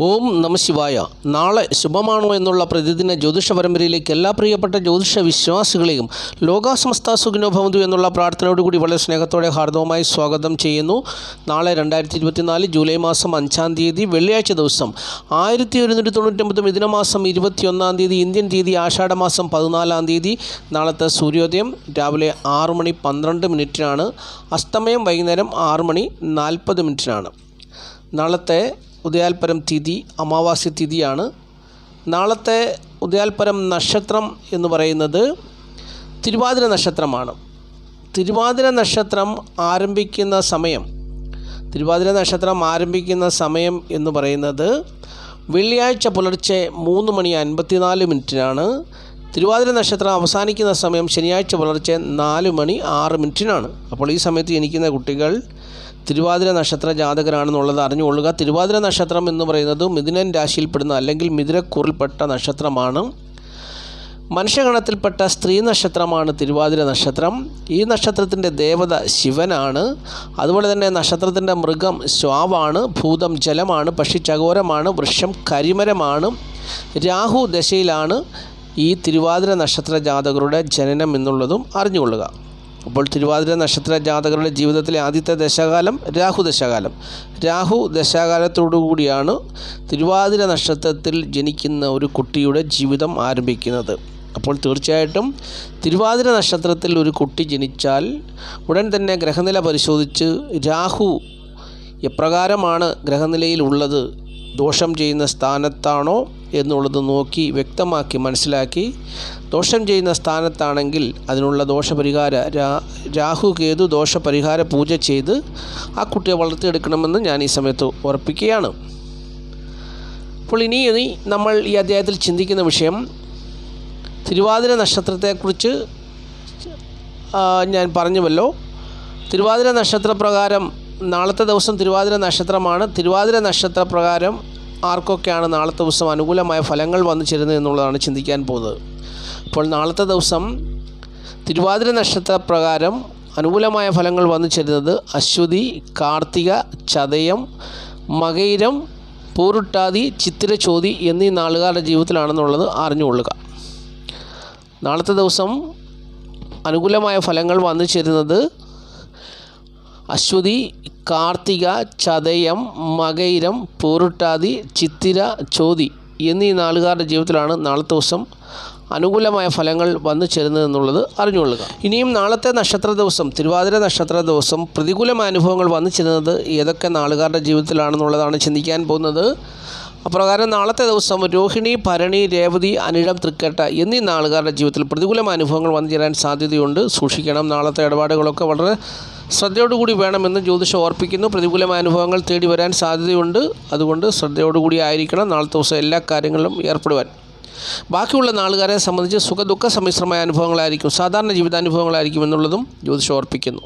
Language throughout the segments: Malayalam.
ഓം നമ ശിവായ. നാളെ ശുഭമാണോ എന്നുള്ള പ്രതിദിന ജ്യോതിഷ പരമ്പരയിലേക്ക് എല്ലാ പ്രിയപ്പെട്ട ജ്യോതിഷ വിശ്വാസികളെയും ലോകാസമസ്ത സുഖനോഭവന്തു എന്നുള്ള പ്രാർത്ഥനയോടുകൂടി വളരെ സ്നേഹത്തോടെ ഹാർദവമായി സ്വാഗതം ചെയ്യുന്നു. നാളെ രണ്ടായിരത്തി ഇരുപത്തിനാല് ജൂലൈ മാസം അഞ്ചാം തീയതി വെള്ളിയാഴ്ച ദിവസം ആയിരത്തി ഒരുന്നൂറ്റി തൊണ്ണൂറ്റൊമ്പത് മിഥുനമാസം ഇരുപത്തിയൊന്നാം തീയതി ഇന്ത്യൻ തീയതി ആഷാഢമാസം പതിനാലാം തീയതി. നാളത്തെ സൂര്യോദയം രാവിലെ ആറ് മണി പന്ത്രണ്ട് മിനിറ്റിനാണ്. അസ്തമയം വൈകുന്നേരം ആറ് മണി നാൽപ്പത് മിനിറ്റിനാണ്. നാളത്തെ ഉദയാൽപരം തിഥി അമാവാസ്യ തിഥിയാണ്. നാളത്തെ ഉദയാൽപരം നക്ഷത്രം എന്ന് പറയുന്നത് തിരുവാതിര നക്ഷത്രമാണ്. തിരുവാതിര നക്ഷത്രം ആരംഭിക്കുന്ന സമയം തിരുവാതിര നക്ഷത്രം ആരംഭിക്കുന്ന സമയം എന്ന് പറയുന്നത് വെള്ളിയാഴ്ച പുലർച്ചെ മൂന്ന് മണി അൻപത്തിനാല് മിനിറ്റിനാണ്. തിരുവാതിര നക്ഷത്രം അവസാനിക്കുന്ന സമയം ശനിയാഴ്ച പുലർച്ചെ നാല് മണി ആറ് മിനിറ്റിനാണ്. അപ്പോൾ ഈ സമയത്ത് ജനിക്കുന്ന കുട്ടികൾ തിരുവാതിര നക്ഷത്ര ജാതകരാണെന്നുള്ളത് അറിഞ്ഞുകൊള്ളുക. തിരുവാതിര നക്ഷത്രം എന്ന് പറയുന്നത് മിഥുനൻ രാശിയിൽപ്പെടുന്ന അല്ലെങ്കിൽ മിഥുനക്കൂറിൽപ്പെട്ട നക്ഷത്രമാണ്. മനുഷ്യഗണത്തിൽപ്പെട്ട സ്ത്രീ നക്ഷത്രമാണ് തിരുവാതിര നക്ഷത്രം. ഈ നക്ഷത്രത്തിന്റെ ദേവത ശിവനാണ്. അതുപോലെ തന്നെ നക്ഷത്രത്തിന്റെ മൃഗം ശ്വാവാണ് ഭൂതം ജലമാണ് പക്ഷി ചകോരമാണ് വൃക്ഷം കരിമരമാണ് രാഹു ദശയിലാണ് ഈ തിരുവാതിര നക്ഷത്ര ജാതകരുടെ ജനനം എന്നുള്ളതും അറിഞ്ഞുകൊള്ളുക. അപ്പോൾ തിരുവാതിര നക്ഷത്ര ജാതകരുടെ ജീവിതത്തിലെ ആദ്യത്തെ ദശകാലം രാഹു ദശകാലം. രാഹു ദശാകാലത്തോടു കൂടിയാണ് തിരുവാതിര നക്ഷത്രത്തിൽ ജനിക്കുന്ന ഒരു കുട്ടിയുടെ ജീവിതം ആരംഭിക്കുന്നത്. അപ്പോൾ തീർച്ചയായിട്ടും തിരുവാതിര നക്ഷത്രത്തിൽ ഒരു കുട്ടി ജനിച്ചാൽ ഉടൻ തന്നെ ഗ്രഹനില പരിശോധിച്ച് രാഹു എപ്രകാരമാണ് ഗ്രഹനിലയിൽ ഉള്ളത് ദോഷം ചെയ്യുന്ന സ്ഥാനത്താണോ എന്നുള്ളത് നോക്കി വ്യക്തമാക്കി മനസ്സിലാക്കി. ദോഷം ചെയ്യുന്ന സ്ഥാനത്താണെങ്കിൽ അതിനുള്ള ദോഷപരിഹാര രാഹു കേതു ദോഷപരിഹാര പൂജ ചെയ്ത് ആ കുട്ടിയെ വളർത്തിയെടുക്കണമെന്ന് ഞാൻ ഈ സമയത്ത് ഉറപ്പിക്കുകയാണ്. അപ്പോൾ ഇനി ഇനി നമ്മൾ ഈ അധ്യായത്തിൽ ചിന്തിക്കുന്ന വിഷയം തിരുവാതിര നക്ഷത്രത്തെക്കുറിച്ച് ഞാൻ പറഞ്ഞുവല്ലോ. തിരുവാതിര നക്ഷത്രപ്രകാരം നാളത്തെ ദിവസം തിരുവാതിര നക്ഷത്രമാണ്. തിരുവാതിര നക്ഷത്ര പ്രകാരം ആർക്കൊക്കെയാണ് നാളത്തെ ദിവസം അനുകൂലമായ ഫലങ്ങൾ വന്നു ചേരുന്നത് എന്നുള്ളതാണ് ചിന്തിക്കാൻ പോകുന്നത്. അപ്പോൾ നാളത്തെ ദിവസം തിരുവാതിര നക്ഷത്ര പ്രകാരം അനുകൂലമായ ഫലങ്ങൾ വന്നു ചേരുന്നത് അശ്വതി കാർത്തിക ചതയം മകയിരം പൂരുട്ടാതി ചിത്തിരചോതി എന്നീ നാളുകാരുടെ ജീവിതത്തിലാണെന്നുള്ളത് അറിഞ്ഞുകൊള്ളുക. നാളത്തെ ദിവസം അനുകൂലമായ ഫലങ്ങൾ വന്നു ചേരുന്നത് അശ്വതി കാർത്തിക ചതയം മകയിരം പൂരുട്ടാതി ചിത്തിര ചോതി എന്നീ നാളുകാരുടെ ജീവിതത്തിലാണ് നാളത്തെ ദിവസം അനുകൂലമായ ഫലങ്ങൾ വന്നു ചേരുന്നത് എന്നുള്ളത് അറിഞ്ഞുകൊള്ളുക. ഇനിയും നാളത്തെ നക്ഷത്ര ദിവസം തിരുവാതിര നക്ഷത്ര ദിവസം പ്രതികൂലമായ അനുഭവങ്ങൾ വന്നു ചേരുന്നത് ഏതൊക്കെ നാളുകാരുടെ ജീവിതത്തിലാണെന്നുള്ളതാണ് ചിന്തിക്കാൻ പോകുന്നത്. അപ്രകാരം നാളത്തെ ദിവസം രോഹിണി ഭരണി രേവതി അനിഴം തൃക്കേട്ട എന്നീ നാളുകാരുടെ ജീവിതത്തിൽ പ്രതികൂലമായ അനുഭവങ്ങൾ വന്നു ചേരാൻ സാധ്യതയുണ്ട്. സൂക്ഷിക്കണം നാളത്തെ ഇടപാടുകളൊക്കെ വളരെ ശ്രദ്ധയോടുകൂടി വേണമെന്ന് ജ്യോതിഷം ഓർപ്പിക്കുന്നു. പ്രതികൂലമായ അനുഭവങ്ങൾ തേടി വരാൻ സാധ്യതയുണ്ട്. അതുകൊണ്ട് ശ്രദ്ധയോടുകൂടി ആയിരിക്കണം. നാളത്തെ ദിവസം എല്ലാ കാര്യങ്ങളിലും ഏർപ്പെടുവാൻ. ബാക്കിയുള്ള നാളുകാരെ സംബന്ധിച്ച് സുഖദുഃഖ സമ്മിശ്രമായ അനുഭവങ്ങളായിരിക്കും. സാധാരണ ജീവിതാനുഭവങ്ങളായിരിക്കും എന്നുള്ളതും ജ്യോതിഷം ഓർപ്പിക്കുന്നു.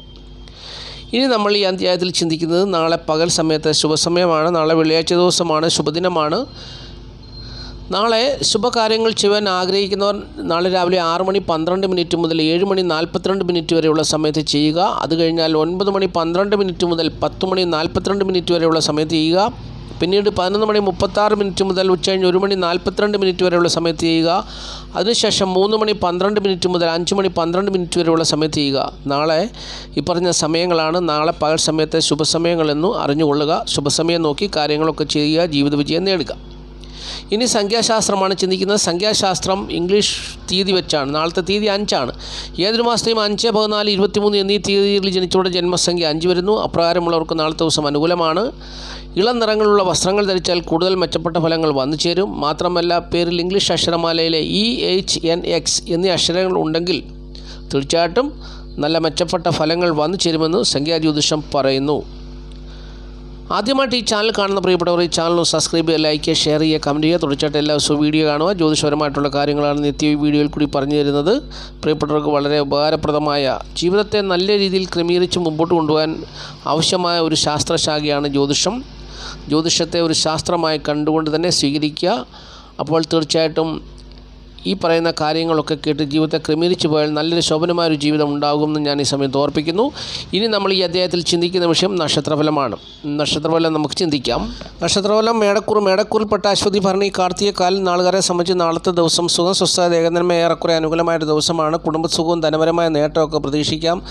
ഇനി നമ്മൾ ഈ അധ്യായത്തിൽ ചിന്തിക്കുന്നത് നാളെ പകൽ സമയത്തെ ശുഭസമയമാണ്. നാളെ വെള്ളിയാഴ്ച ദിവസമാണ്. ശുഭദിനമാണ്. നാളെ ശുഭകാര്യങ്ങൾ ചെയ്യാൻ ആഗ്രഹിക്കുന്നവർ നാളെ രാവിലെ ആറ് മണി പന്ത്രണ്ട് മിനിറ്റ് മുതൽ ഏഴ് മണി നാൽപ്പത്തിരണ്ട് മിനിറ്റ് വരെയുള്ള സമയത്ത് ചെയ്യുക. അത് കഴിഞ്ഞാൽ ഒൻപത് മണി പന്ത്രണ്ട് മിനിറ്റ് മുതൽ പത്ത് മണി നാൽപ്പത്തിരണ്ട് മിനിറ്റ് വരെയുള്ള സമയത്ത് ചെയ്യുക. പിന്നീട് പതിനൊന്ന് മണി മുപ്പത്താറ് മിനിറ്റ് മുതൽ ഉച്ചകഴിഞ്ഞ് ഒരു മണി നാൽപ്പത്തിരണ്ട് മിനിറ്റ് വരെയുള്ള സമയത്ത് ചെയ്യുക. അതിനുശേഷം മൂന്ന് മണി പന്ത്രണ്ട് മിനിറ്റ് മുതൽ അഞ്ച് മണി പന്ത്രണ്ട് മിനിറ്റ് വരെയുള്ള സമയത്ത് ചെയ്യുക. നാളെ ഈ പറഞ്ഞ സമയങ്ങളാണ്. നാളെ പകൽ സമയത്തെ ശുഭസമയങ്ങളെന്നു അറിഞ്ഞുകൊള്ളുക. ശുഭസമയം നോക്കി കാര്യങ്ങളൊക്കെ ചെയ്യുക. ജീവിത വിജയം നേടുക. ഇനി സംഖ്യാശാസ്ത്രമാണ് ചിന്തിക്കുന്നത്. സംഖ്യാശാസ്ത്രം ഇംഗ്ലീഷ് തീയതി വെച്ചാണ്. നാളത്തെ തീയതി അഞ്ചാണ്. ഏതൊരു മാസത്തെയും അഞ്ച് പതിനാല് ഇരുപത്തിമൂന്ന് എന്നീ തീയതികളിൽ ജനിച്ചവരുടെ ജന്മസംഖ്യ അഞ്ച് വരുന്നു. അപ്രകാരമുള്ളവർക്ക് നാളത്തെ ദിവസം അനുകൂലമാണ്. ഇളം നിറങ്ങളുള്ള വസ്ത്രങ്ങൾ ധരിച്ചാൽ കൂടുതൽ മെച്ചപ്പെട്ട ഫലങ്ങൾ വന്നു ചേരും. മാത്രമല്ല പേരിൽ ഇംഗ്ലീഷ് അക്ഷരമാലയിലെ ഇ എച്ച് എൻ എക്സ് എന്നീ അക്ഷരങ്ങൾ ഉണ്ടെങ്കിൽ തീർച്ചയായിട്ടും നല്ല മെച്ചപ്പെട്ട ഫലങ്ങൾ വന്നു ചേരുമെന്ന് സംഖ്യാജ്യോതിഷം പറയുന്നു. ആദ്യമായിട്ട് ഈ ചാനൽ കാണുന്ന പ്രിയപ്പെട്ടവർ ഈ ചാനൽ സബ്സ്ക്രൈബ് ചെയ്യുക ലൈക്ക് ചെയ്യുക ഷെയർ ചെയ്യുക കമന്റ് ചെയ്യുക. തുടർച്ചയായിട്ട് എല്ലാ ദിവസവും വീഡിയോ കാണുക. ജ്യോതിഷപരമായിട്ടുള്ള കാര്യങ്ങളാണ് നിത്യ വീഡിയോയിൽ കൂടി പറഞ്ഞു തരുന്നത്. പ്രിയപ്പെട്ടവർക്ക് വളരെ ഉപകാരപ്രദമായ ജീവിതത്തെ നല്ല രീതിയിൽ ക്രമീകരിച്ച് മുമ്പോട്ട് കൊണ്ടുപോകാൻ ആവശ്യമായ ഒരു ശാസ്ത്രശാഖയാണ് ജ്യോതിഷം. ജ്യോതിഷത്തെ ഒരു ശാസ്ത്രമായി കണ്ടുകൊണ്ട് തന്നെ സ്വീകരിക്കുക. അപ്പോൾ തീർച്ചയായിട്ടും ഈ പറയുന്ന കാര്യങ്ങളൊക്കെ കേട്ട് ജീവിതത്തെ ക്രമീകരിച്ചു പോയാൽ നല്ലൊരു ശോഭനമായ ഒരു ജീവിതം ഉണ്ടാകുമെന്ന് ഞാൻ ഈ സമയത്ത് ഓർപ്പിക്കുന്നു. ഇനി നമ്മൾ ഈ അദ്ദേഹത്തിൽ ചിന്തിക്കുന്ന വിഷയം നക്ഷത്രഫലമാണ്. നക്ഷത്രഫലം നമുക്ക് ചിന്തിക്കാം. നക്ഷത്രഫലം മേടക്കൂർ മേടക്കൂറിൽപ്പെട്ട അശ്വതി ഭരണി കാർത്തിക കാലം നാളുകാരെ സംബന്ധിച്ച് നാളത്തെ ദിവസം സുഖം സ്വസ്ഥത ഏകനന്മ ഏറെക്കുറെ അനുകൂലമായൊരു ദിവസമാണ്. കുടുംബസുഖവും ധനപരമായ നേട്ടമൊക്കെ പ്രതീക്ഷിക്കാം.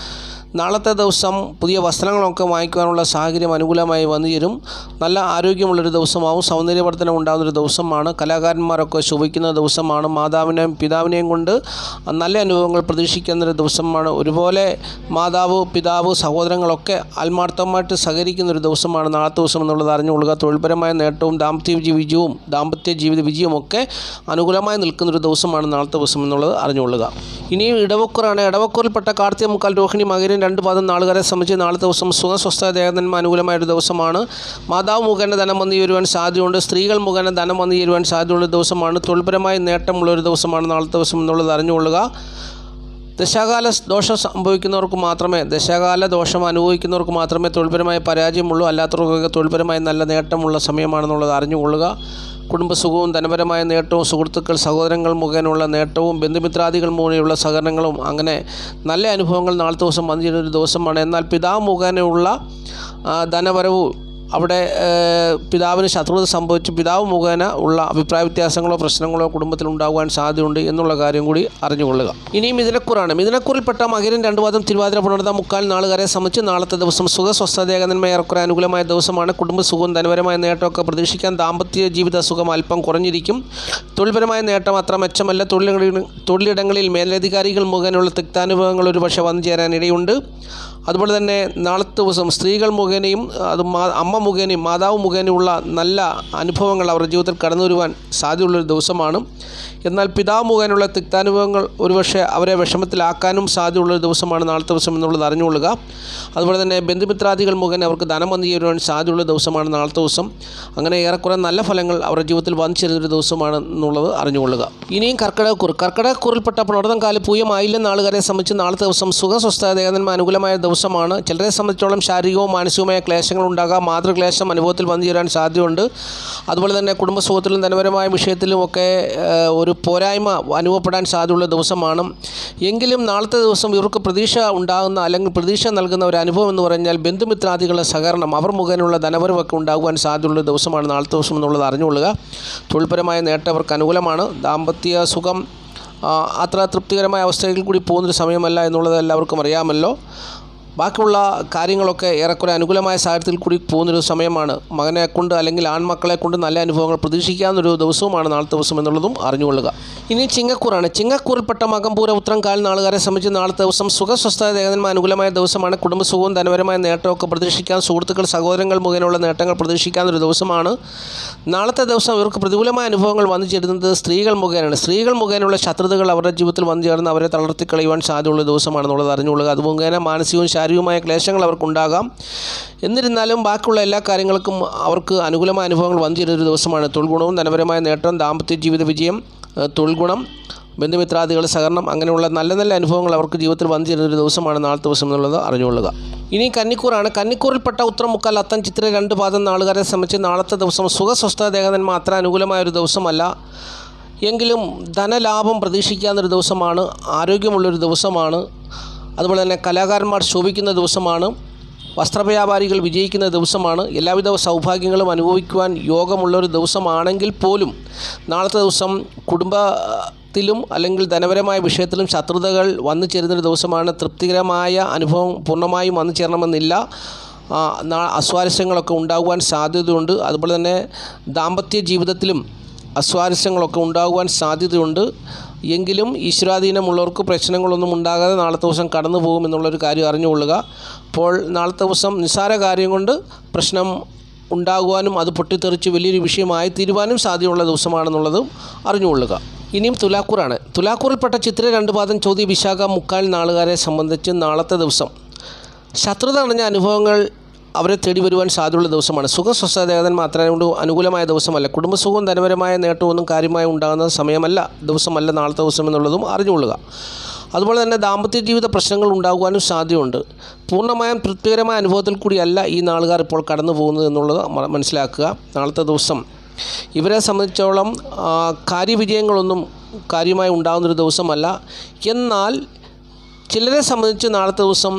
നാളത്തെ ദിവസം പുതിയ വസ്ത്രങ്ങളൊക്കെ വാങ്ങിക്കുവാനുള്ള സാഹചര്യം അനുകൂലമായി വന്നു ചേരും. നല്ല ആരോഗ്യമുള്ളൊരു ദിവസമാവും. സൗന്ദര്യവർദ്ധനം ഉണ്ടാകുന്നൊരു ദിവസമാണ്. കലാകാരന്മാരൊക്കെ ശുഭിക്കുന്ന ദിവസമാണ്. മാതാവിനെയും പിതാവിനെയും കൊണ്ട് നല്ല അനുഭവങ്ങൾ പ്രതീക്ഷിക്കുന്നൊരു ദിവസമാണ്. ഒരുപോലെ മാതാവ് പിതാവ് സഹോദരങ്ങളൊക്കെ ആത്മാർത്ഥമായിട്ട് സഹകരിക്കുന്നൊരു ദിവസമാണ് നാളത്തെ ദിവസം എന്നുള്ളത് അറിഞ്ഞുകൊള്ളുക. തൊഴിൽപരമായ നേട്ടവും ദാമ്പത്യ വിജയവും ദാമ്പത്യ ജീവിത വിജയവും ഒക്കെ അനുകൂലമായി നിൽക്കുന്നൊരു ദിവസമാണ് നാളത്തെ ദിവസം എന്നുള്ളത് അറിഞ്ഞുകൊള്ളുക. ഇനിയും ഇടവക്കൂറാണ്. ഇടവക്കൂറിൽപ്പെട്ട കാർത്തിക മുക്കാൽ രോഹിണി മകരം രണ്ട് പാദം നാളുകാരെ സംബന്ധിച്ച് നാളെ ദിവസം സുഖസ്വസ്ഥ അനുകൂലമായ ഒരു ദിവസമാണ്. മാതാവ് മുഖേന ധനം വന്നു ചേരുവാൻ സാധ്യതയുണ്ട്. സ്ത്രീകൾ മുഖേന ധനം വന്നു ചേരുവാൻ സാധ്യതയുള്ള ദിവസമാണ്. തൊഴിൽപരമായ നേട്ടമുള്ള ഒരു ദിവസമാണ് നാളത്തെ ദിവസം എന്നുള്ളത് അറിഞ്ഞുകൊള്ളുക. ദശാകാല ദോഷം സംഭവിക്കുന്നവർക്ക് മാത്രമേ ദശാകാല ദോഷം അനുഭവിക്കുന്നവർക്ക് മാത്രമേ തൊഴിൽപരമായ പരാജയമുള്ളൂ. അല്ലാത്തവർക്കൊക്കെ തൊഴിൽപരമായ നല്ല നേട്ടമുള്ള സമയമാണെന്നുള്ളത് അറിഞ്ഞുകൊള്ളുക. കുടുംബസുഖവും ധനപരമായ നേട്ടവും സുഹൃത്തുക്കൾ സഹോദരങ്ങൾ മുഖേനയുള്ള നേട്ടവും ബന്ധുമിത്രാദികൾ മുഖേനയുള്ള സഹകരണങ്ങളും അങ്ങനെ നല്ല അനുഭവങ്ങൾ നാളത്തെ ദിവസം വന്നിരുന്ന ഒരു ദിവസമാണ്. എന്നാൽ പിതാവ് മുഖേനയുള്ള ആ, ധനവരവ് അവിടെ പിതാവിന് ശത്രുത സംഭവിച്ച് പിതാവ് മുഖേന ഉള്ള അഭിപ്രായ വ്യത്യാസങ്ങളോ പ്രശ്നങ്ങളോ കുടുംബത്തിൽ ഉണ്ടാകുവാൻ സാധ്യതയുണ്ട് എന്നുള്ള കാര്യം കൂടി അറിഞ്ഞുകൊള്ളുക. ഇനിയും ഇതിനെക്കുറാണ് മിഥുനക്കുറിൽപ്പെട്ട മകരൻ രണ്ടു വാദം തിരുവാതിര പുണർത്ത മുക്കാൽ നാളുകാരെ സംബന്ധിച്ച് നാളത്തെ ദിവസം സുഖ സ്വസ്ഥതേകന്മ ഏറെക്കുറെ അനുകൂലമായ ദിവസമാണ്. കുടുംബസുഖവും ധനപരമായ നേട്ടമൊക്കെ പ്രതീക്ഷിക്കാൻ ദാമ്പത്യ ജീവിത സുഖം അല്പം കുറഞ്ഞിരിക്കും. തൊഴിൽപരമായ നേട്ടം അത്ര മെച്ചമല്ല. തൊഴിലിടങ്ങളിൽ മേലധികാരികൾ മുഖേനയുള്ള തിക്താനുഭവങ്ങൾ ഒരുപക്ഷെ വന്നു ചേരാൻ ഇടയുണ്ട് അതുപോലെ തന്നെ നാളത്തെ ദിവസം സ്ത്രീകൾ മുഖേനയും അത് അമ്മ മുഖേനയും മാതാവ് മുഖേനയുള്ള നല്ല അനുഭവങ്ങൾ അവരുടെ ജീവിതത്തിൽ കടന്നു വരുവാൻ സാധ്യതയുള്ളൊരു ദിവസമാണ്. എന്നാൽ പിതാവ് മുഖേനയുള്ള തിക്താനുഭവങ്ങൾ ഒരുപക്ഷെ അവരെ വിഷമത്തിലാക്കാനും സാധ്യതയുള്ള ദിവസമാണ് നാളത്തെ ദിവസം എന്നുള്ളത് അറിഞ്ഞുകൊള്ളുക. അതുപോലെ തന്നെ ബന്ധുമിത്രാദികൾ മുഖേന അവർക്ക് ധനം വന്നു ചേരുവാൻ സാധ്യതയുള്ള ദിവസമാണ് നാളത്തെ ദിവസം. അങ്ങനെ ഏറെക്കുറെ നല്ല ഫലങ്ങൾ അവരുടെ ജീവിതത്തിൽ വന്നു ചേരുന്നൊരു ദിവസമാണ് എന്നുള്ളത് അറിഞ്ഞുകൊള്ളുക. ഇനിയും കർക്കിടകക്കുറി. കർക്കിടകക്കുറിൽപ്പെട്ട പുണർതം കാലം പൂയമായില്ലെന്ന ആളുകാരെ സംബന്ധിച്ച് നാളത്തെ ദിവസം സുഖസ്വസ്ഥ ദേവന്മാർ അനുകൂലമായ ദിവസമാണ്. ചിലരെ സംബന്ധിച്ചോളം ശാരീരികവും മാനസികവുമായ ക്ലേശങ്ങൾ ഉണ്ടാകാം. മാതൃക്ലേശം അനുഭവത്തിൽ വന്നു ചേരാൻ സാധ്യതയുണ്ട്. അതുപോലെ തന്നെ കുടുംബസുഖത്തിലും ധനപരമായ വിഷയത്തിലും ഒക്കെ ഒരു പോരായ്മ അനുഭവപ്പെടാൻ സാധ്യതയുള്ള ദിവസമാണ്. എങ്കിലും നാളത്തെ ദിവസം ഇവർക്ക് പ്രതീക്ഷ ഉണ്ടാകുന്ന അല്ലെങ്കിൽ പ്രതീക്ഷ നൽകുന്ന ഒരു അനുഭവം എന്ന് പറഞ്ഞാൽ ബന്ധുമിത്രാദികളുടെ സഹകരണം അവർ മുഖേനയുള്ള ധനപരമൊക്കെ ഉണ്ടാകുവാൻ സാധ്യതയുള്ള ദിവസമാണ് നാളത്തെ ദിവസം എന്നുള്ളത് അറിഞ്ഞുകൊള്ളുക. തൊഴിൽപരമായ നേട്ടം അവർക്ക് അനുകൂലമാണ്. ദാമ്പത്യ സുഖം അത്ര തൃപ്തികരമായ അവസ്ഥയിൽ കൂടി പോകുന്നൊരു സമയമല്ല എന്നുള്ളത് എല്ലാവർക്കും അറിയാമല്ലോ. ബാക്കിയുള്ള കാര്യങ്ങളൊക്കെ ഏറെക്കുറെ അനുകൂലമായ സാഹചര്യത്തിൽ കൂടി പോകുന്നൊരു സമയമാണ്. മകനെ കൊണ്ട് അല്ലെങ്കിൽ ആൺമക്കളെ കൊണ്ട് നല്ല അനുഭവങ്ങൾ പ്രതീക്ഷിക്കാവുന്നൊരു ദിവസവുമാണ് നാളത്തെ ദിവസം എന്നുള്ളതും അറിഞ്ഞുകൊള്ളുക. ഇനി ചിങ്ങക്കൂറാണ്. ചിങ്ങക്കൂറിൽപ്പെട്ട മകംപൂര ഉത്രം കാൽ നാളുകാരെ സംബന്ധിച്ച് നാളത്തെ ദിവസം സുഖസ്വസ്ഥ ദേവന്മാർ അനുകൂലമായ ദിവസമാണ്. കുടുംബസുഖവും ധനപരമായ നേട്ടമൊക്കെ പ്രതീക്ഷിക്കാൻ സുഹൃത്തുക്കൾ സഹോദരങ്ങൾ മുഖേനയുള്ള നേട്ടങ്ങൾ പ്രതീക്ഷിക്കാവുന്നൊരു ദിവസമാണ്. നാളത്തെ ദിവസം ഇവർക്ക് പ്രതികൂലമായ അനുഭവങ്ങൾ വന്നു ചേരുന്നത് സ്ത്രീകൾ മുഖേനയാണ്. സ്ത്രീകൾ മുഖേനയുള്ള ശത്രുതകൾ അവരുടെ ജീവിതത്തിൽ വന്നു ചേർന്ന് അവരെ തളർത്തി കളയുവാൻ സാധ്യതയുള്ള ദിവസമാണെന്നുള്ളത് അറിഞ്ഞുകൊള്ളുക. അത് മുഖേന മാനസികവും ശാരീരികവുമായ ക്ലേശങ്ങൾ അവർക്കുണ്ടാകാം. എന്നിരുന്നാലും ബാക്കിയുള്ള എല്ലാ കാര്യങ്ങൾക്കും അവർക്ക് അനുകൂലമായ അനുഭവങ്ങൾ വന്നു ചേരുന്ന ഒരു ദിവസമാണ് തൊഴിൽ ഗുണവും ധനപരമായ നേട്ടം ദാമ്പത്യ ജീവിത വിജയം ഏഹ് തൊഴിൽ ഗുണം ബന്ധുമിത്രാദികൾ സഹകരണം അങ്ങനെയുള്ള നല്ല നല്ല അനുഭവങ്ങൾ അവർക്ക് ജീവിതത്തിൽ വന്നു ചേരുന്ന ഒരു ദിവസമാണ് നാളത്തെ ദിവസം എന്നുള്ളത് അറിഞ്ഞുകൊള്ളുക. ഇനി കന്നിക്കൂറാണ്. കന്നിക്കൂറിൽപ്പെട്ട ഉത്തരം മുക്കാൽ അത്തം ചിത്ര രണ്ട് പാദം നാളുകാരെ സംബന്ധിച്ച് നാളത്തെ ദിവസം സുഖസ്വസ്ഥ ദേഹന്മാർ അത്ര അനുകൂലമായ ഒരു ദിവസമല്ല. എങ്കിലും ധനലാഭം പ്രതീക്ഷിക്കാവുന്നൊരു ദിവസമാണ്. ആരോഗ്യമുള്ളൊരു ദിവസമാണ്. അതുപോലെ തന്നെ കലാകാരന്മാർ ശോഭിക്കുന്ന ദിവസമാണ് വസ്ത്രവ്യാപാരികൾ വിജയിക്കുന്ന ദിവസമാണ് എല്ലാവിധ സൗഭാഗ്യങ്ങളും അനുഭവിക്കുവാൻ യോഗമുള്ളൊരു ദിവസമാണെങ്കിൽ പോലും നാളത്തെ ദിവസം കുടുംബത്തിലും അല്ലെങ്കിൽ ധനപരമായ വിഷയത്തിലും ശത്രുതകൾ വന്നു ചേരുന്നൊരു ദിവസമാണ്. തൃപ്തികരമായ അനുഭവം പൂർണമായും വന്നു ചേരണമെന്നില്ല. അസ്വാരസ്യങ്ങളൊക്കെ ഉണ്ടാകുവാൻ സാധ്യതയുണ്ട്. അതുപോലെ തന്നെ ദാമ്പത്യ ജീവിതത്തിലും അസ്വാരസ്യങ്ങളൊക്കെ ഉണ്ടാകുവാൻ സാധ്യതയുണ്ട്. എങ്കിലും ഈശ്വരാധീനമുള്ളവർക്ക് പ്രശ്നങ്ങളൊന്നും ഉണ്ടാകാതെ നാളത്തെ ദിവസം കടന്നു പോകുമെന്നുള്ളൊരു കാര്യം അറിഞ്ഞുകൊള്ളുക. അപ്പോൾ നാളത്തെ ദിവസം നിസ്സാര കാര്യം കൊണ്ട് പ്രശ്നം ഉണ്ടാകുവാനും അത് പൊട്ടിത്തെറിച്ച് വലിയൊരു വിഷയമായി തീരുവാനും സാധ്യതയുള്ള ദിവസമാണെന്നുള്ളതും അറിഞ്ഞുകൊള്ളുക. ഇനിയും തുലാക്കൂറാണ്. തുലാക്കൂറിൽപ്പെട്ട ചിത്ര രണ്ട് പാദം ചോദ്യ വിശാഖ മുക്കാൽ നാളുകാരെ സംബന്ധിച്ച് നാളത്തെ ദിവസം. ശത്രുത അടഞ്ഞ അനുഭവങ്ങൾ അവരെ തേടി വരുവാൻ സാധ്യതയുള്ള ദിവസമാണ്. സുഖ സ്വസ്ഥദേവതൻ മാത്രമേ കൊണ്ട് അനുകൂലമായ ദിവസമല്ല. കുടുംബസുഖവും ധനപരമായ നേട്ടമൊന്നും കാര്യമായി ഉണ്ടാകുന്ന സമയമല്ല. ദിവസമല്ല നാളത്തെ ദിവസം എന്നുള്ളതും അറിഞ്ഞുകൊള്ളുക. അതുപോലെ തന്നെ ദാമ്പത്യ ജീവിത പ്രശ്നങ്ങൾ ഉണ്ടാകുവാനും സാധ്യതയുണ്ട്. പൂർണമായും തൃപ്തികരമായ അനുഭവത്തിൽ കൂടിയല്ല ഈ നാളുകാർ ഇപ്പോൾ കടന്നു പോകുന്നത് എന്നുള്ളത് മനസ്സിലാക്കുക. നാളത്തെ ദിവസം. ഇവരെ സംബന്ധിച്ചോളം കാര്യവിജയങ്ങളൊന്നും കാര്യമായി ഉണ്ടാകുന്നൊരു ദിവസമല്ല. എന്നാൽ ചിലരെ സംബന്ധിച്ച് നാളത്തെ ദിവസം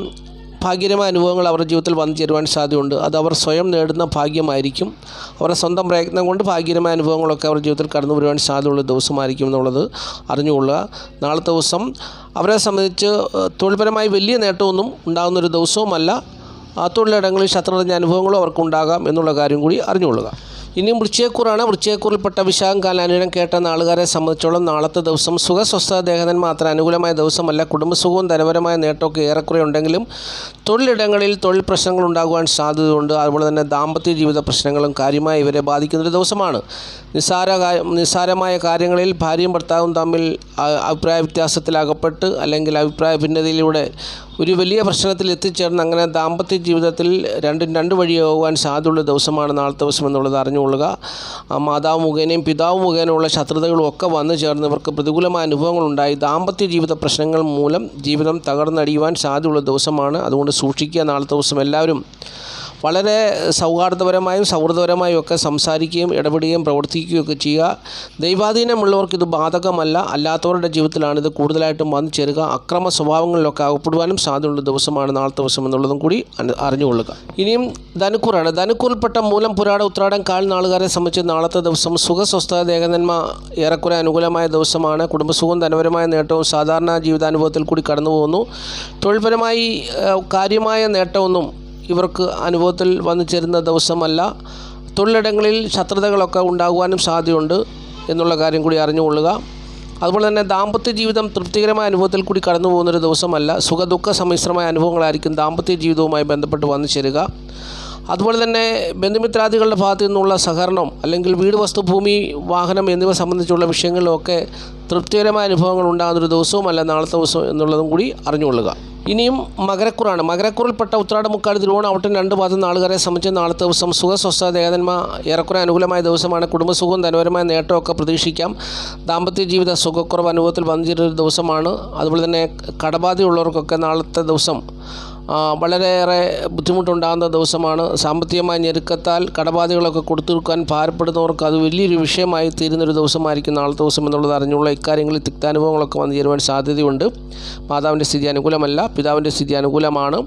ഭാഗ്യകരമായ അനുഭവങ്ങൾ അവരുടെ ജീവിതത്തിൽ വന്നു ചേരുവാൻ സാധ്യതയുണ്ട്. അത് അവർ സ്വയം നേടുന്ന ഭാഗ്യമായിരിക്കും. അവരുടെ സ്വന്തം പ്രയത്നം കൊണ്ട് ഭാഗ്യകരമായ അനുഭവങ്ങളൊക്കെ അവരുടെ ജീവിതത്തിൽ കടന്നു വരുവാൻ സാധ്യതയുള്ള ദിവസമായിരിക്കും എന്നുള്ളത് അറിഞ്ഞുകൊള്ളുക. നാളത്തെ ദിവസം അവരെ സംബന്ധിച്ച് തൊഴിൽപരമായി വലിയ നേട്ടമൊന്നും ഉണ്ടാകുന്നൊരു ദിവസവുമല്ല. ആ തൊഴിലിടങ്ങളിൽ ശത്രു നിറഞ്ഞ അനുഭവങ്ങളും അവർക്കുണ്ടാകാം എന്നുള്ള കാര്യം കൂടി അറിഞ്ഞുകൊള്ളുക. ഇനിയും വൃശ്ചയക്കൂറാണ് വൃശ്ചയക്കൂറിൽപ്പെട്ട വിശാഖം കാലാനുരം കേട്ട നാളുകാരെ സംബന്ധിച്ചോളം നാളത്തെ ദിവസം സുഖസ്വസ്ഥ ദേഹത്തിന് മാത്രം അനുകൂലമായ ദിവസമല്ല. കുടുംബസുഖവും ധനപരമായ നേട്ടമൊക്കെ ഏറെക്കുറെ ഉണ്ടെങ്കിലും തൊഴിലിടങ്ങളിൽ തൊഴിൽ പ്രശ്നങ്ങൾ ഉണ്ടാകുവാൻ സാധ്യതയുണ്ട്. അതുപോലെ തന്നെ ദാമ്പത്യ ജീവിത പ്രശ്നങ്ങളും കാര്യമായി ഇവരെ ബാധിക്കുന്നൊരു ദിവസമാണ്. നിസ്സാര നിസ്സാരമായ കാര്യങ്ങളിൽ ഭാര്യയും ഭർത്താവും തമ്മിൽ അഭിപ്രായ വ്യത്യാസത്തിലകപ്പെട്ട് അല്ലെങ്കിൽ അഭിപ്രായ ഭിന്നതയിലൂടെ ഒരു വലിയ പ്രശ്നത്തിൽ എത്തിച്ചേർന്ന് അങ്ങനെ ദാമ്പത്യ ജീവിതത്തിൽ രണ്ടും രണ്ട് വഴിയാകുവാൻ സാധ്യതയുള്ള ദിവസമാണ് നാളത്തെ ദിവസം എന്നുള്ളത് അറിഞ്ഞുകൊള്ളുക. മാതാവ് മുഖേനയും പിതാവ് മുഖേനയുള്ള ശത്രുതകളും ഒക്കെ വന്നു ചേർന്നവർക്ക് പ്രതികൂലമായ അനുഭവങ്ങളുണ്ടായി ദാമ്പത്യ ജീവിത പ്രശ്നങ്ങൾ മൂലം ജീവിതം തകർന്നടിയുവാൻ സാധ്യതയുള്ള ദിവസമാണ്. അതുകൊണ്ട് സൂക്ഷിക്കുക നാളത്തെ ദിവസം എല്ലാവരും. വളരെ സൗഹാർദ്ദപരമായും സൗഹൃദപരമായും ഒക്കെ സംസാരിക്കുകയും ഇടപെടുകയും പ്രവർത്തിക്കുകയും ഒക്കെ ചെയ്യുക. ദൈവാധീനമുള്ളവർക്ക് ഇത് ബാധകമല്ല. അല്ലാത്തവരുടെ ജീവിതത്തിലാണ് ഇത് കൂടുതലായിട്ടും വന്നു ചേരുക. അക്രമ സ്വഭാവങ്ങളിലൊക്കെ അകപ്പെടുവാനും സാധ്യതയുള്ള ദിവസമാണ് നാളത്തെ ദിവസം എന്നുള്ളതും കൂടി അറിഞ്ഞുകൊള്ളുക. ഇനിയും ധനുക്കൂറാണ്. ധനുക്കൂറിൽപ്പെട്ട മൂലം പുരാട ഉത്രാടം കാൽ നാളുകാരെ സംബന്ധിച്ച് നാളത്തെ ദിവസം സുഖസ്വസ്ഥ ദേഹനന്മ ഏറെക്കുറെ അനുകൂലമായ ദിവസമാണ്. കുടുംബസുഖവും ധനപരമായ നേട്ടവും സാധാരണ ജീവിതാനുഭവത്തിൽ കൂടി കടന്നു പോകുന്നു തൊഴിൽപരമായി കാര്യമായ നേട്ടമൊന്നും ഇവർക്ക് അനുഭവത്തിൽ വന്നു ചേരുന്ന ദിവസമല്ല. തൊഴിലിടങ്ങളിൽ ശത്രുതകളൊക്കെ ഉണ്ടാകുവാനും സാധ്യതയുണ്ട് എന്നുള്ള കാര്യം കൂടി അറിഞ്ഞുകൊള്ളുക. അതുപോലെ തന്നെ ദാമ്പത്യ ജീവിതം തൃപ്തികരമായ അനുഭവത്തിൽ കൂടി കടന്നു പോകുന്നൊരു ദിവസമല്ല. സുഖദുഃഖ സമ്മിശ്രമായ അനുഭവങ്ങളായിരിക്കും ദാമ്പത്യ ജീവിതവുമായി ബന്ധപ്പെട്ട് വന്നു ചേരുക. അതുപോലെ തന്നെ ബന്ധുമിത്രാദികളുടെ ഭാഗത്തു നിന്നുള്ള സഹകരണം അല്ലെങ്കിൽ വീട് വസ്തു ഭൂമി വാഹനം എന്നിവ സംബന്ധിച്ചുള്ള വിഷയങ്ങളിലൊക്കെ തൃപ്തികരമായ അനുഭവങ്ങൾ ഉണ്ടാകുന്നൊരു ദിവസവുമല്ല നാളത്തെ ദിവസം എന്നുള്ളതും കൂടി അറിഞ്ഞുകൊള്ളുക. ഇനിയും മകരക്കുറാണ്. മകരക്കുറിൽപ്പെട്ട ഉത്രാടമുക്കാട് തിരുവോണം ഔട്ടൻ രണ്ട് ഭാഗത്തും നാളുകാരെ സംബന്ധിച്ച് നാളത്തെ ദിവസം സുഖസ്വസ്ഥ ദേഹന്മ ഏറെക്കുറെ അനുകൂലമായ ദിവസമാണ്. കുടുംബസുഖവും ധനപരമായ നേട്ടമൊക്കെ പ്രതീക്ഷിക്കാം. ദാമ്പത്യ ജീവിത സുഖക്കുറവ് അനുഭവത്തിൽ വന്നിരുന്ന ദിവസമാണ്. അതുപോലെ തന്നെ കടബാധയുള്ളവർക്കൊക്കെ നാളത്തെ ദിവസം വളരെയേറെ ബുദ്ധിമുട്ടുണ്ടാകുന്ന ദിവസമാണ്. സാമ്പത്തികമായ ഞെരുക്കത്താൽ കടബാധകളൊക്കെ കൊടുത്തു തീർക്കാൻ ഭാരപ്പെടുന്നവർക്ക് അത് വലിയൊരു വിഷയമായി തീരുന്നൊരു ദിവസമായിരിക്കും നാളത്തെ ദിവസം എന്നുള്ളത് അറിഞ്ഞുള്ള ഇക്കാര്യങ്ങളിൽ തിക്താനുഭവങ്ങളൊക്കെ വന്നു ചേരുവാൻ സാധ്യതയുണ്ട്. മാതാവിന്റെ സ്ഥിതി അനുകൂലമല്ല പിതാവിന്റെ സ്ഥിതി അനുകൂലമാണ്.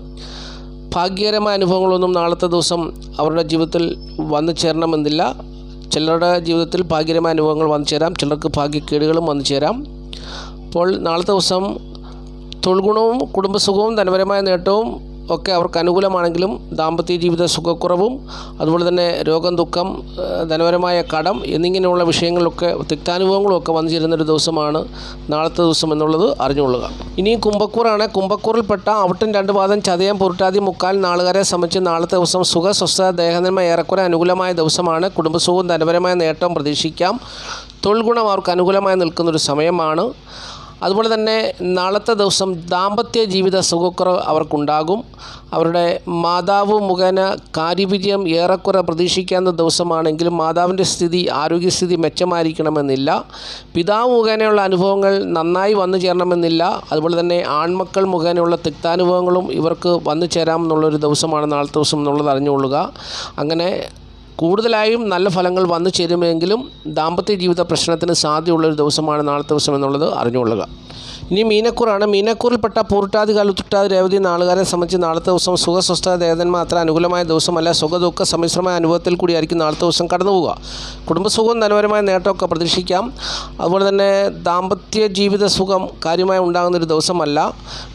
ഭാഗ്യകരമായ അനുഭവങ്ങളൊന്നും നാളത്തെ ദിവസം അവരുടെ ജീവിതത്തിൽ വന്നു ചേരണമെന്നില്ല. ചിലരുടെ ജീവിതത്തിൽ ഭാഗ്യകരമായ അനുഭവങ്ങൾ വന്നു ചേരാം ചിലർക്ക് ഭാഗ്യക്കേടുകളും വന്നു ചേരാം. അപ്പോൾ നാളത്തെ ദിവസം തൊഴിൽഗുണവും കുടുംബസുഖവും ധനപരമായ നേട്ടവും ഒക്കെ അവർക്ക് അനുകൂലമാണെങ്കിലും ദാമ്പത്യ ജീവിത സുഖക്കുറവും അതുപോലെ തന്നെ രോഗം ദുഃഖം ധനപരമായ കടം എന്നിങ്ങനെയുള്ള വിഷയങ്ങളിലൊക്കെ തിക്താനുഭവങ്ങളും ഒക്കെ വന്നു ചേരുന്നൊരു ദിവസമാണ് നാളത്തെ ദിവസം എന്നുള്ളത് അറിഞ്ഞുകൊള്ളുക. ഇനിയും കുംഭക്കൂറാണ്. കുംഭക്കൂറിൽപ്പെട്ട അവിട്ടൻ രണ്ട് പാദം ചതയം പൊരുട്ടാതി മുക്കാൽ നാളുകാരെ സംബന്ധിച്ച് നാളത്തെ ദിവസം സുഖ സ്വസ്ഥ ദേഹനന്മ ഏറെക്കുറെ അനുകൂലമായ ദിവസമാണ്. കുടുംബസുഖവും ധനപരമായ നേട്ടവും പ്രതീക്ഷിക്കാം. തൊഴിൽ ഗുണം അവർക്ക് അനുകൂലമായി നിൽക്കുന്നൊരു സമയമാണ്. അതുപോലെ തന്നെ നാളത്തെ ദിവസം ദാമ്പത്യ ജീവിത സുഖക്കുറവ് അവർക്കുണ്ടാകും. അവരുടെ മാതാവ് മുഖേന കാര്യവിജയം ഏറെക്കുറെ പ്രതീക്ഷിക്കാവുന്ന ദിവസമാണെങ്കിലും മാതാവിന്റെ സ്ഥിതി ആരോഗ്യസ്ഥിതി മെച്ചമായിരിക്കണമെന്നില്ല. പിതാവ് മുഖേനയുള്ള അനുഭവങ്ങൾ നന്നായി വന്നു ചേരണമെന്നില്ല. അതുപോലെ തന്നെ ആൺമക്കൾ മുഖേനയുള്ള തിക്താനുഭവങ്ങളും ഇവർക്ക് വന്നു ചേരാമെന്നുള്ളൊരു ദിവസമാണ് നാളത്തെ ദിവസം എന്നുള്ളത് അറിഞ്ഞുകൊള്ളുക. അങ്ങനെ കൂടുതലായും നല്ല ഫലങ്ങൾ വന്നു ചേരുമെങ്കിലും ദാമ്പത്യ ജീവിത പ്രശ്നത്തിന് സാധ്യതയുള്ളൊരു ദിവസമാണ് നാളത്തെ ദിവസം എന്നുള്ളത് അറിഞ്ഞുകൊള്ളുക. ഇനി മീനക്കൂറാണ്. മീനക്കൂറിൽപ്പെട്ട പൂർട്ടാതി കാലുത്തുട്ടാതി രേവതി നാളുകാരെ സംബന്ധിച്ച് നാളത്തെ ദിവസം സുഖസ്വസ്ഥ ദേവതന്മാർ അത്ര അനുകൂലമായ ദിവസമല്ല സുഖദുഃഖ സമ്മിശ്രമായ അനുഭവത്തിൽ കൂടിയായിരിക്കും നാളത്തെ ദിവസം കടന്നു പോവുക. കുടുംബസുഖവും ധനപരമായ നേട്ടമൊക്കെ പ്രതീക്ഷിക്കാം. അതുപോലെ തന്നെ ദാമ്പത്യ ജീവിത സുഖം കാര്യമായി ഉണ്ടാകുന്നൊരു ദിവസമല്ല.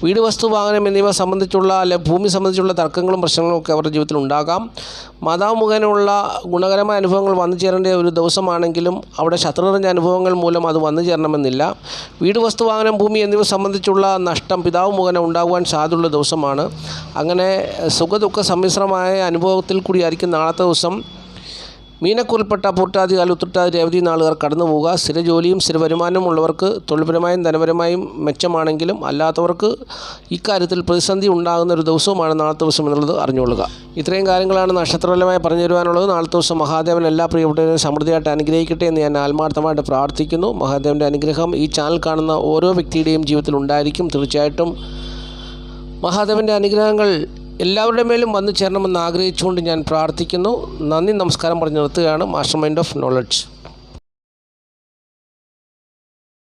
വീട് വസ്തു വാഹനം എന്നിവ സംബന്ധിച്ചുള്ള അല്ലെ ഭൂമി സംബന്ധിച്ചുള്ള തർക്കങ്ങളും പ്രശ്നങ്ങളും ഒക്കെ അവരുടെ ജീവിതത്തിൽ ഉണ്ടാകാം. മാതാവ് മുഖേനയുള്ള ഗുണകരമായ അനുഭവങ്ങൾ വന്നു ചേരേണ്ട ഒരു ദിവസമാണെങ്കിലും അവിടെ ശത്രു നിറഞ്ഞ അനുഭവങ്ങൾ മൂലം അത് വന്നു ചേരണമെന്നില്ല. വീട് വസ്തു വാഹനം ഭൂമി എന്നിവ സംബന്ധിച്ചുള്ള നഷ്ടം പിതാവ് മുഖേന ഉണ്ടാകുവാൻ സാധ്യതയുള്ള ദിവസമാണ്. അങ്ങനെ സുഖദുഃഖ സമ്മിശ്രമായ അനുഭവത്തിൽ കൂടിയായിരിക്കും നാളത്തെ ദിവസം. മീനക്കുറിൽപ്പെട്ട പൂട്ടാതി കാലുത്തുട്ടാതി രേവതി നാളുകാർ കടന്നു പോവുക സ്ഥിര ജോലിയും സ്ഥിര വരുമാനവും ഉള്ളവർക്ക് തൊഴിൽപരമായും ധനപരമായും മെച്ചമാണെങ്കിലും അല്ലാത്തവർക്ക് ഇക്കാര്യത്തിൽ പ്രതിസന്ധി ഉണ്ടാകുന്ന ഒരു ദിവസവുമാണ് നാളത്തെ ദിവസം എന്നുള്ളത് അറിഞ്ഞുകൊള്ളുക. ഇത്രയും കാര്യങ്ങളാണ് നക്ഷത്രപരമായി പറഞ്ഞു തരുവാനുള്ളത് നാളത്തെ ദിവസം മഹാദേവൻ എല്ലാ പ്രിയപ്പെട്ടവരെയും സമൃദ്ധിയായിട്ട് അനുഗ്രഹിക്കട്ടെ എന്ന് ഞാൻ ആത്മാർത്ഥമായിട്ട് പ്രാർത്ഥിക്കുന്നു. മഹാദേവന്റെ അനുഗ്രഹം ഈ ചാനൽ കാണുന്ന ഓരോ വ്യക്തിയുടെയും ജീവിതത്തിൽ ഉണ്ടായിരിക്കും. തീർച്ചയായിട്ടും മഹാദേവന്റെ അനുഗ്രഹങ്ങൾ എല്ലാവരുടെ മേലും വന്നു ചേരണമെന്ന് ആഗ്രഹിച്ചുകൊണ്ട് ഞാൻ പ്രാർത്ഥിക്കുന്നു. നന്ദി നമസ്കാരം പറഞ്ഞു നിർത്തുകയാണ്. Master mind of knowledge